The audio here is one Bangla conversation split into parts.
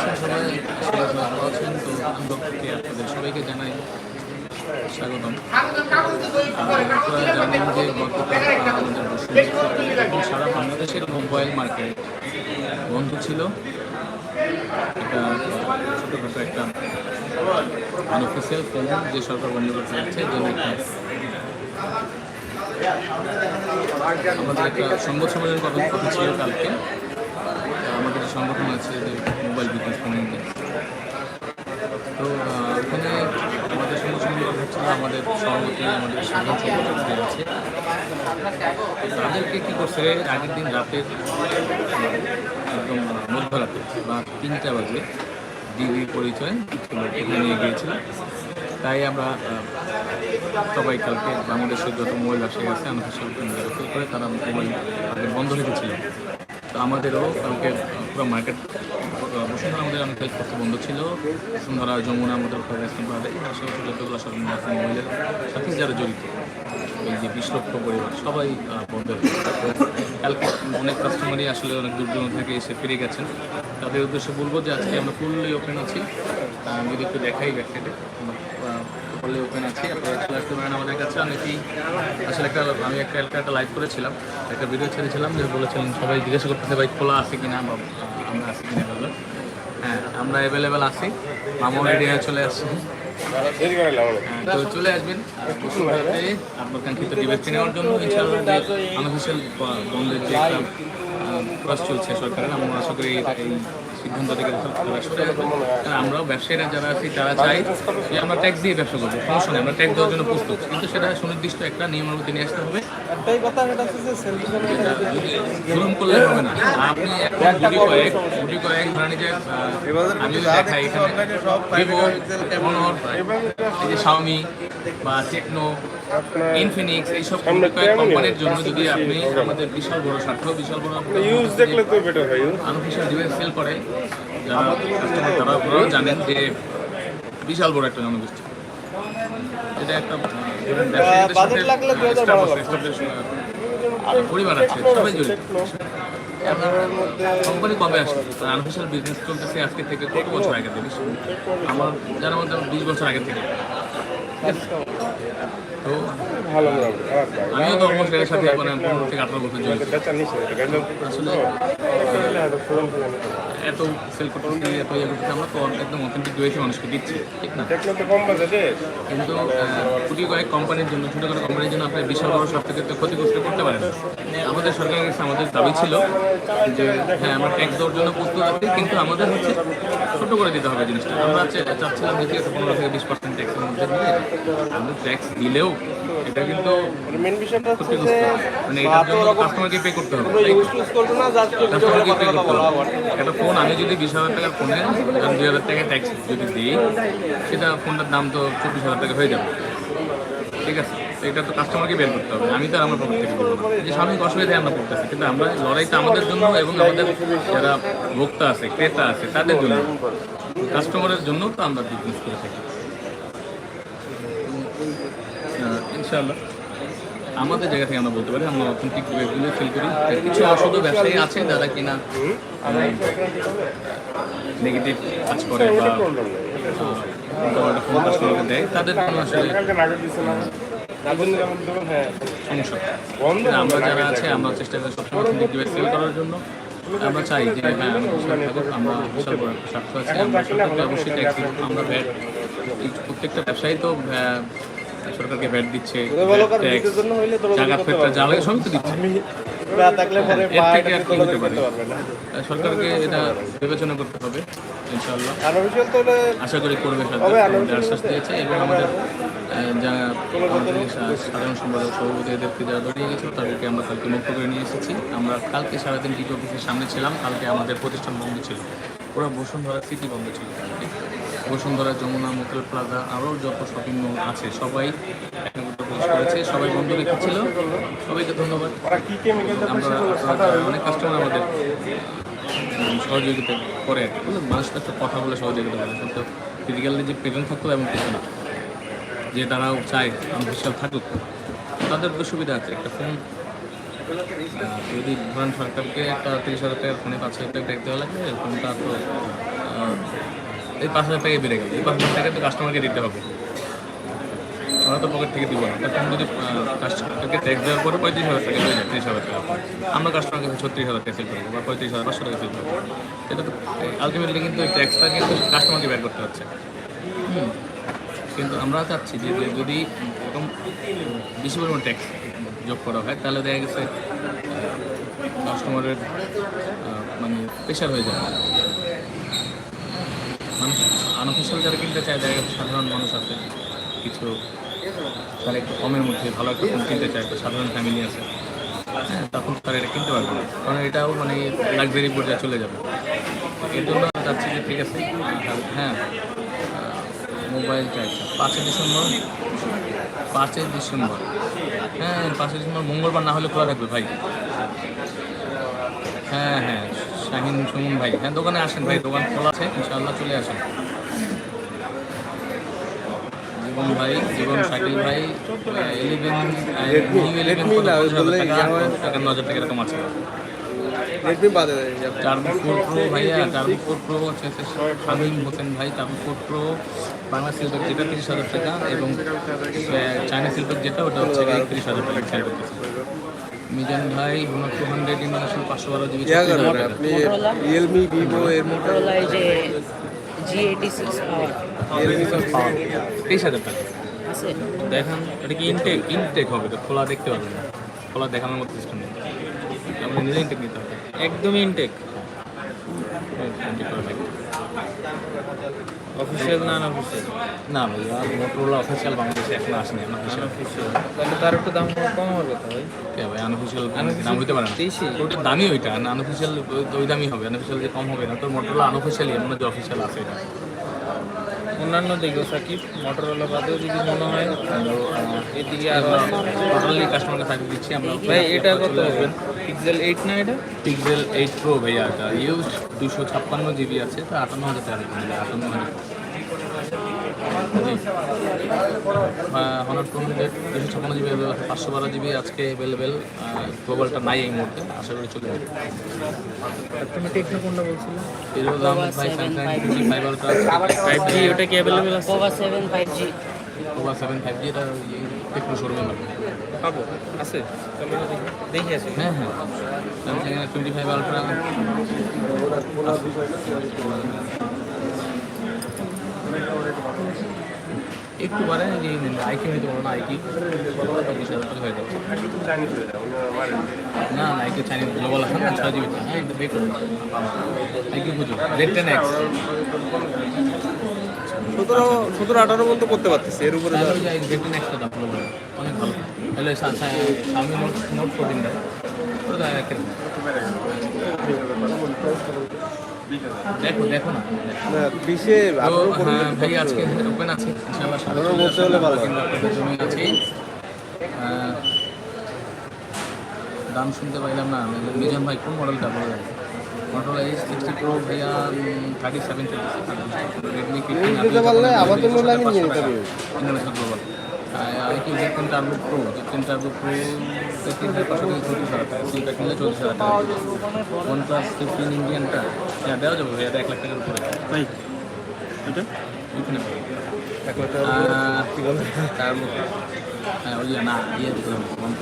আছেন সবাই সবাই ভালো আছেন তো আমরা আপনাদের সবাইকে জানাই স্বাগতম। জানেন যে গতকাল সারা বাংলাদেশের মোবাইল মার্কেট বন্ধ ছিল। ছোটোখাটো একটা আনঅফিসিয়াল ফোন যে সরকার বন্ধ করতে যাচ্ছে আমাদের একটা সংবাদ সম্মেলনের কথা ছিল কালকে। আমাদের সংগঠন আছে যে মোবাইল বিকাশ কমিউনিটি তো আহ, ওখানে আমাদের সংবাদ সম্মেলন হচ্ছিল আমাদের সভাপতি আমাদের সভাপতি আছে তাদেরকে কী করছে, আগের দিন রাতের একদম মধ্যরাতে বা তিনটা বাজে ডিগ্রি পরিচয় নিয়ে গিয়েছিল। তাই আমরা সবাই কালকে বাংলাদেশের যত মোবাইল ব্যবসায়ী আছে, আমাদের সব রেফার করে তারা মোবাইল বন্ধ রেখেছিল। তো আমাদেরও কালকে পুরো মার্কেট বসুন্ধরা আমাদের অনেক হেল্প করতে বন্ধ ছিল। বসুন্ধরা যমুনা আমাদের বাদে আশেপাশে যতগুলো সব মোবাইলের সাথে যারা জড়িত। এই যে বিশ লক্ষ পরিবার, সবাই বন্ধ। কালকে অনেক কাস্টমারই আসলে অনেক দূর দূরান্ত থেকে এসে ফিরে গেছেন। তাদের উদ্দেশ্যে বলব যে আজকে আমরা ফুললি ওপেন আছি। যদি একটু দেখাই ব্যাকসাইডে ফুললি ওপেন আছি। আপনারা চলে আসতে পারেন আমাদের কাছে। অনেকেই আসলে একটা, আমি একটা একটা একটা লাইভ করেছিলাম, একটা ভিডিও ছেড়েছিলাম, যে বলেছিলেন সবাই জিজ্ঞাসা করতেছে ভাই খোলা আছে কিনা বা আহ, আমরা আছি কিনা বলে হ্যাঁ আমরা অ্যাভেলেবেল আছি। মামু রেডি হয়ে চলে আসছি। হ্যাঁ, তো চলে আসবেন। আপনার কাঙ্ক্ষিত বন্ধের যে একটা চলছে সরকারের আমরা আশা করি সিদ্ধান্ত থেকে আমরাও ব্যবসায়ীরা যারা আছি তারা চাই যে আমরা ট্যাক্স দিয়ে ব্যবসা করব সমস্যা নেই আমরা ট্যাক্স দেওয়ার জন্য প্রস্তুত। কিন্তু সেটা সুনির্দিষ্ট একটা নিয়মের মধ্যে নিয়ে আসতে হবে। জুলুম করলে হবে না। আপনি এখন গুটি কয়েক গুটি কয়েক ধরেন যে আমি যদি দেখাই এখানে ভিভো এই যে শাওমি বা টেকনো ইনফিনিক্স এইসব কোম্পানির জন্য যদি আপনি আমাদের বিশাল বড় স্বার্থ বিশাল বড় ইউজ দেখলে তো বেটার হয় ইউজ ডিভাইস সেল করে। যারা customer তারা আপনারাও জানেন যে বিশাল বড় একটা জনগোষ্ঠী। এটা একটা বাজেট লাগলে পরিবার আছে সবাই জড়িত। কোম্পানি কবে আসছে আনফিশিয়াল বিজনেস চলতেছে আজকে থেকে কত বছর আগে থেকে? আমার যার মধ্যে বিশ বছর আগে থেকে? তো না আমিও তো অলমোস্ট এর সাথে মানে পনেরো থেকে আঠারো বছর জড়িত বেচার নিচে গাড়ি আসলে ফোন এত সেল করতেছি এত ইয়ে করতেছি আমরা তো একদম অথেন্টিক ডিভাইসে মানুষকে দিচ্ছি ঠিক না? কিন্তু কুটি কয়েক কোম্পানির জন্য ছোটোখাটো কোম্পানির জন্য আপনি বিশাল বড় সব থেকে ক্ষতিগ্রস্ত করতে পারেন আমাদের সরকারের কাছে আমাদের দাবি ছিল যে হ্যাঁ আমরা ট্যাক্স দেওয়ার জন্য প্রস্তুত আছি কিন্তু আমাদের হচ্ছে ছোটো করে দিতে হবে জিনিসটা। আমরা চাচ্ছিলাম যে ঠিক আছে পনেরো থেকে বিশ পার্সেন্ট ট্যাক্সের মধ্যে দিয়ে। আমরা ট্যাক্স দিলেও এটা কিন্তু মেন বিষয়টা হচ্ছে যে মানে এটার জন্য কাস্টমারকে পে করতে হবে। ইউজ টুজ করব না জাস্ট কাস্টমারকে পে করতে হবে। একটা ফোন আমি যদি বিশ হাজার টাকার ফোনে ধরেন দুই হাজার টাকা ট্যাক্স যদি দিই সেটা ফোনটার দাম তো চব্বিশ হাজার টাকা হয়ে যাবে। ঠিক আছে? এটা তো কাস্টমারকে বের করতে হবে। আমি তো আর আমার পকেট থেকে যে সাময়িক অসুবিধায় আমরা পড়তেছি কিন্তু আমরা লড়াইটা আমাদের জন্য এবং আমাদের যারা ভোক্তা আছে ক্রেতা আছে তাদের জন্য। কাস্টমারের জন্য তো আমরা বিজনেস করে থাকি। ইনশাআল্লাহ। আমাদের জায়গা থেকে আমরা বলতে পারি আমরা অথেন্টিক ওয়েবগুলো ফিল করি। কিছু অশুধ ব্যবসায়ী আছে যারা কিনা নেগেটিভ কাজ করে দেয় তাদের জন্য আসলে আমার হ্যাঁ যারা আছে আমরা চেষ্টা করি সবসময় অথেন্টিক ডিভাইস সেল করার জন্য। আমরা চাই যে হ্যাঁ আমি আমরা স্বার্থ আছে অবশ্যই আমরা প্রত্যেকটা ব্যবসায়ী তো আহ, সরকারকে ভ্যাট দিচ্ছে জায়গা ফেরত যা লাগে সবই তো দিচ্ছে। সরকারকে এটা বিবেচনা করতে হবে হলে আশা করি করবে আশ্বাস দিয়েছে এবং আমাদের যারা সাধারণ সম্পাদক সভাপতি এদেরকে যারা দৌড়িয়ে গেছিল তাদেরকে আমরা কালকে মুক্ত করে নিয়ে এসেছি। আমরা কালকে সারাদিন টিটি অফিসের সামনে ছিলাম কালকে আমাদের প্রতিষ্ঠান বন্ধ ছিল। পুরো বসুন্ধরা সিটি বন্ধ ছিল বসুন্ধরা যমুনা মুকুল প্লাজা আরও যত শপিং মল আছে, সবাই করেছে। সবাই বন্ধ রেখেছিল সবাইকে ধন্যবাদ। আমরা অনেক কাস্টমার আমাদের সহযোগিতা করে আর কি বুঝলেন? মানুষ তো একটা কথা বলে সহযোগিতা করে। কিন্তু ফিজিক্যালি যে প্রেজেন্ট থাকতো এমন কিছু না। যে তারাও চায় আনফিসিয়াল থাকুক, তাদের তো সুবিধা আছে। একটা ফোন যদি ধরেন সরকারকে একটা তিরিশ হাজার টাকার ফোনে পাঁচ হাজার টাকা ট্যাক্স দেওয়া লাগবে ফোনটা তো এই পাঁচ হাজার টাকা বেড়ে গেল। এই পাঁচ হাজার টাকা তো কাস্টমারকে দিতে হবে আমরা তো পকেট থেকে দিব না। তখন যদি কাস্টমারকে ট্যাক্স দেওয়ার পরে পঁয়ত্রিশ হাজার টাকা হয়ে যায়, ত্রিশ হাজার টাকা। আমরা কাস্টমারকে ছত্রিশ হাজার টাকা সেল করব বা পঁয়ত্রিশ হাজার, পাঁচশো টাকা সেল করব এটা তো আলটিমেটলি কিন্তু ওই ট্যাক্সটা কিন্তু কাস্টমারকে ব্যয় করতে হচ্ছে। কিন্তু আমরা চাচ্ছি যে যদি এরকম বেশি পরিমাণ ট্যাক্স যোগ করা হয়, তাহলে দেখা গেছে কাস্টমারের মানে প্রেশার হয়ে যায়। আনঅফিসিয়াল যারা কিনতে চায় গেছে সাধারণ মানুষ আছে, কিছু তারা একটু কমের মধ্যে ভালো একটা ফোন কিনতে চায়, একটা সাধারণ ফ্যামিলি আছে। হ্যাঁ তখন তারা এটা কিনতে পারবে না। কারণ এটাও মানে লাক্সারি পর্যায়ে চলে যাবে। এর জন্য চাচ্ছি যে ঠিক আছে হ্যাঁ মোবাইল চাইছে। পাঁচই ডিসেম্বর পাঁচই ডিসেম্বর। হ্যাঁ পাঁচই ডিসেম্বর, মঙ্গলবার না হলে খোলা থাকবে ভাই। হ্যাঁ হ্যাঁ শাহিন সুমন ভাই। হ্যাঁ দোকানে আসেন ভাই, দোকান খোলা আছে, ইনশাআল্লাহ চলে আসেন। জীবন ভাই এবং শাকিল ভাই ইলেভেন নিউ ইলেভেন না। টাকা হাজার টাকা এরকম আছে। রেডমি বাদে টার্বো ফোর প্রো ভাইয়া টার্বো ফোর প্রো হচ্ছে হচ্ছে শামীম হোসেন ভাই turbo four pro Bangla silver যেটা তিরিশ হাজার টাকা এবং চায়না যেটা ওটা হচ্ছে একত্রিশ হাজার টাকা সেল করতেছে। মিজান ভাই টু হান্ড্রেড ইন্টারন্যাশনাল পাঁচশো বারো জিবি রিয়েলমি ভিভো এর মধ্যে যে জি এইটি সিক্স তেইশ হাজার টাকা। দেখান এটা কি ইনটেক ইনটেক হবে তো খোলা দেখতে না। খোলা দেখানোর মতো সিস্টেম নেই। আপনি নিজে ইনটেক নিতে হবে। একদমই ইনটেক অফিসিয়াল না না ভাইয়া মোটরোলা অফিসিয়াল বাংলাদেশে এখন আসেনি আনঅফিসিয়াল তাহলে তার একটু দাম কম হবে কথা ভাই। কে ভাই আনঅফিসিয়াল দাম হইতে পারে না। তেইশে ওটা দামই ওইটা আনঅফিসিয়াল ওই দামই হবে আনঅফিসিয়াল যে কম হবে না তোর মোটরোলা আনঅফিসিয়ালি এমন যে অফিসিয়াল আছে এটা। অন্যান্য দিকেও সাকিব মোটরওয়ালা বাদেও যদি মনে হয় এদিকে আর টোটালি কাস্টমারকে সাকিব দিচ্ছি আমরা ভাই এটা কত পিক্সেল এইট না এটা? পিক্সেল এইট প্রো ভাইয়া এটা ইউজ দুশো ছাপ্পান্ন জিবি আছে তো আটান্ন হাজার টাকা আটান্ন হাজার। হনার টু হান্ড্রেড দুশো ছাপ্পান্ন জিবি পাঁচশো বারো জিবি আজকে অ্যাভেলেবেল গ্লোবালটা নাই এই মুহূর্তে আশা করি চলে যাবে তুমি টেকনো কোনটা বলছিলে? ফিরোজ আহমেদ ভাই Samsung G five ultra five G ওটা কি অ্যাভেলেবেল আছে? Seven five G seven five G এটা টেকনো শোরুমে পাবো। আছে। দেখি। আছে। হ্যাঁ হ্যাঁ। স্যামসাং ফাইভ আলট্রা একটু পারে যে আইকি হইতে পারো না আইকি পঁচিশ হাজার টাকা হয়ে যাবে। না না আইকি চাইনিজ গ্লোবাল আছে না ছয় জিবি হ্যাঁ একটু বের করুন আইকি খুঁজো রেড টেন এক্স সতেরো সতেরো আঠারো পর্যন্ত করতে পারতেছি এর উপরে তাহলে ওই যে রেড টেন এক্সটা দাম অনেক ভালো। তাহলে সামনে নোট নোট ফোরটিনটা ওটা একের দেখো দেখো না। বিশে তো আঠারো হ্যাঁ পর্যন্ত ভাই আজকে ওপেন আছে ইনশাআল্লাহ সাড়ে বলতে হলে ভালো। জমি আছে। দাম শুনতে পাইলাম না মিজান ভাই কোন মডেলটা বলে? মডেল এইচ সিক্সটি প্রো ভাইয়া থার্টি সেভেন রেডমি এই দিতে পারলে আমার জন্য লাগে নিয়ে নিতে পারবে। ইন্টারন্যাশনাল গ্লোবাল কি Z ten turbo pro Z ten turbo pro পাঁচশো থেকে চল্লিশ হাজার টাকা সিলটা কিনলে চল্লিশ ওয়ান প্লাস ফিফটিন ইন্ডিয়ানটা হ্যাঁ দেওয়া যাবে ভাইয়া এক লাখ টাকার উপরে হ্যাঁ ওই না ইয়ে দিতে হবে ওয়ান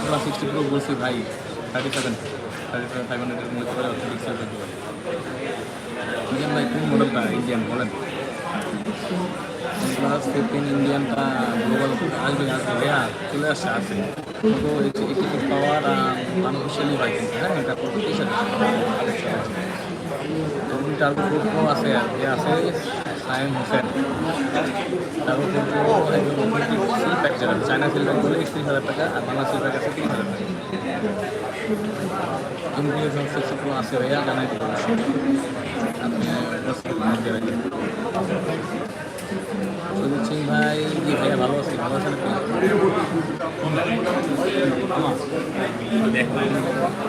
প্লাস সিক্সটি প্রো বলছি ভাই thirty seven thirty seven five হান্ড্রেডের মধ্যে ইন্ডিয়ান ভাই মডেলটা ইন্ডিয়ান বলেন প্লাস ফিফটিন ইন্ডিয়ানটা গ্লোবাল আসবে আসবে। ভাইয়া চলে কিন্তু হ্যাঁ টার্বো আছে সায়েম হোসেন। টার্বো প্রো একদম সিল চায়না সিল প্যাক বলে একত্রিশ হাজার টাকা আছে ভাইয়া, জানাই সুজিত ভাই ভালো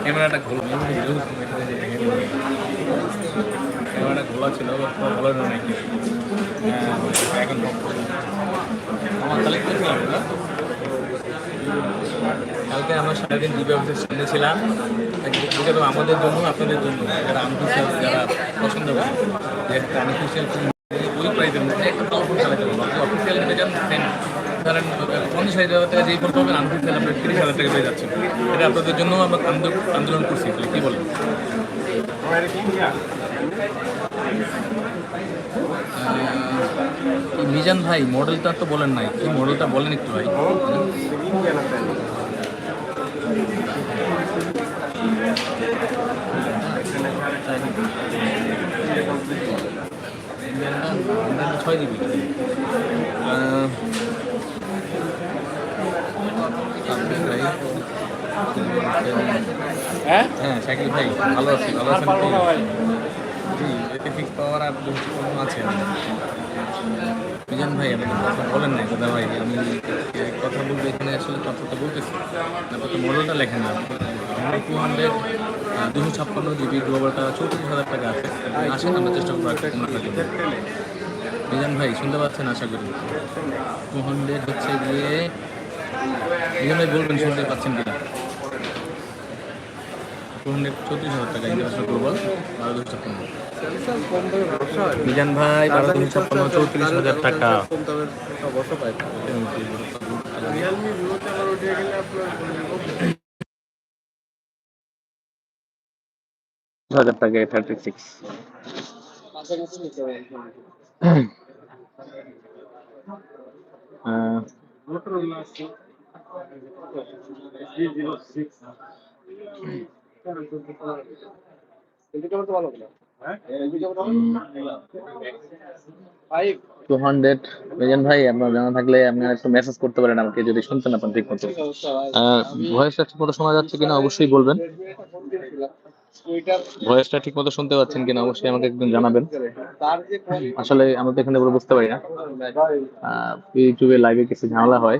ক্যামেরাটা ক্যামেরাটা ছিল হ্যাঁ আমার না কালকে আমরা সারাদিন ডিবি অফিসের সামনে ছিলাম আমাদের জন্য, আপনাদের জন্য। যারা আনফিসিয়াল যারা পছন্দ করে। যে একটা আনফিসিয়াল ওই প্রাইজের মধ্যে একটা ফোন চালাতে পারব অফিসিয়াল পেয়ে সেম ধরেন পঞ্চাশ হাজার টাকা যেই ফোন পাবেন আনফিসিয়াল আপনার তিরিশ হাজার টাকা পেয়ে যাচ্ছেন এটা আপনাদের জন্য আমরা আন্দোলন করছি কী বলেন? মিজান ভাই মডেলটা তো বলেন নাই। কি মডেলটা বলেন একটু ভাই। ছয় জিবি হ্যাঁ? হ্যাঁ শাকিল ভাই ভালো আছি ভালো আছেন এতে ফিক্স পাওয়ার আর আছে মিজান ভাই আপনি কথা বলেন না দাদা ভাই আমি কথা বলতে এখানে আসলে কথাটা বলতেছি। তারপর তো মডেলটা লেখেন না টু হান্ড্রেড দুশো ছাপ্পান্ন জিবি গ্লোবালটা চৌত্রিশ হাজার টাকা আছে। আসেন, আমরা চেষ্টা করব একটা কম রাখার জন্য। মিজান ভাই, শুনতে পাচ্ছেন? আশা করি। টু হান্ড্রেড হচ্ছে গিয়ে, মিজান ভাই বলবেন, শুনতে পাচ্ছেন কিনা? টু হান্ড্রেড চৌত্রিশ হাজার টাকা ইন্টারন্যাশনাল গ্লোবাল বারো দুশো ছাপ্পান্ন। মিজান ভাই, বারো দুশো ছাপ্পান্ন, চৌত্রিশ হাজার টাকা। পাই ভিভোতে হাজার টাকা থার্টি সিক্স টু হান্ড্রেড ভাই আপনার জানা থাকলে আপনি একটু মেসেজ করতে পারেন আমাকে যদি শুনতেন আপনার ঠিক মতো। ভয়েসটা ঠিক মতো শোনা যাচ্ছে কিনা অবশ্যই বলবেন। ভয়েসটা ঠিক মতো শুনতে পাচ্ছেন কিনা অবশ্যই আমাকে একদিন জানাবেন। আসলে আমরা তো এখানে বুঝতে পারি না। ইউটিউবে লাইভে কিছু ঝামেলা হয়।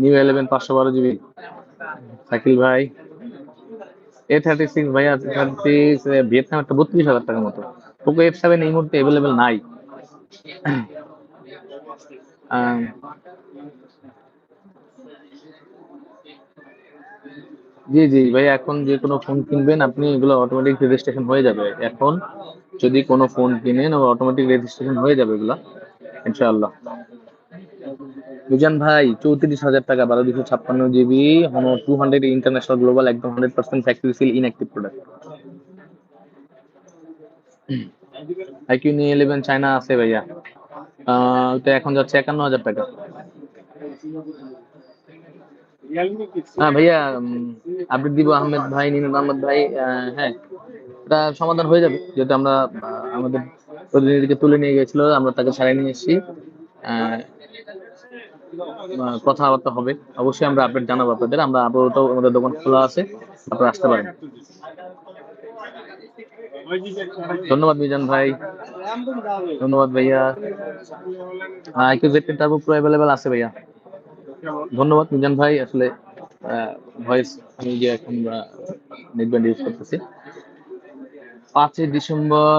নিউ ইলেভেন পাঁচশো বারো জিবি। শাকিল ভাই। এ থার্টি সিক্স ভাইয়া থার্টি ভিয়েতনাম একটা বত্রিশ হাজার টাকার মতো। পোকো এফ সেভেন এই মুহূর্তে অ্যাভেলেবেল নাই। জি জি, ভাই, এখন যে কোনো ফোন কিনবেন, আপনি এগুলো অটোমেটিক রেজিস্ট্রেশন হয়ে যাবে। এখন যদি কোনো ফোন কিনেন, ও অটোমেটিক রেজিস্ট্রেশন হয়ে যাবে এগুলা, ইনশাআল্লাহ। মিজান ভাই, চৌত্রিশ হাজার টাকা, বারো দুশো ছাপ্পান্ন GB, Honor two hundred international global একদম hundred percent factory seal inactive product iQOO নিয়ে ইলেভেন চায়না আছে ভাইয়া। তো এখন যাচ্ছে একান্ন হাজার টাকা। হ্যাঁ ভাইয়া আপডেট আহমেদ ভাই নিনুর আহমেদ ভাই হ্যাঁ এটা সমাধান হয়ে যাবে, যেহেতু আমরা আমাদের প্রতিনিধিকে তুলে নিয়ে গেছিল আমরা তাকে ছাড়াই নিয়ে এসেছি কথাবার্তা হবে, অবশ্যই আমরা আপডেট জানাব আপনাদের, আমরা আপাতত আমাদের দোকান খোলা আছে, আপনারা আসতে পারেন। ধন্যবাদ মিজান ভাই, ধন্যবাদ ভাইয়া iQOO Z turbo pro available আছে ভাইয়া। ধন্যবাদ মিজান ভাই আসলে ভয়েস আমি যে এখন নেট ব্যান্ড ইউজ করতেছি। পাঁচই ডিসেম্বর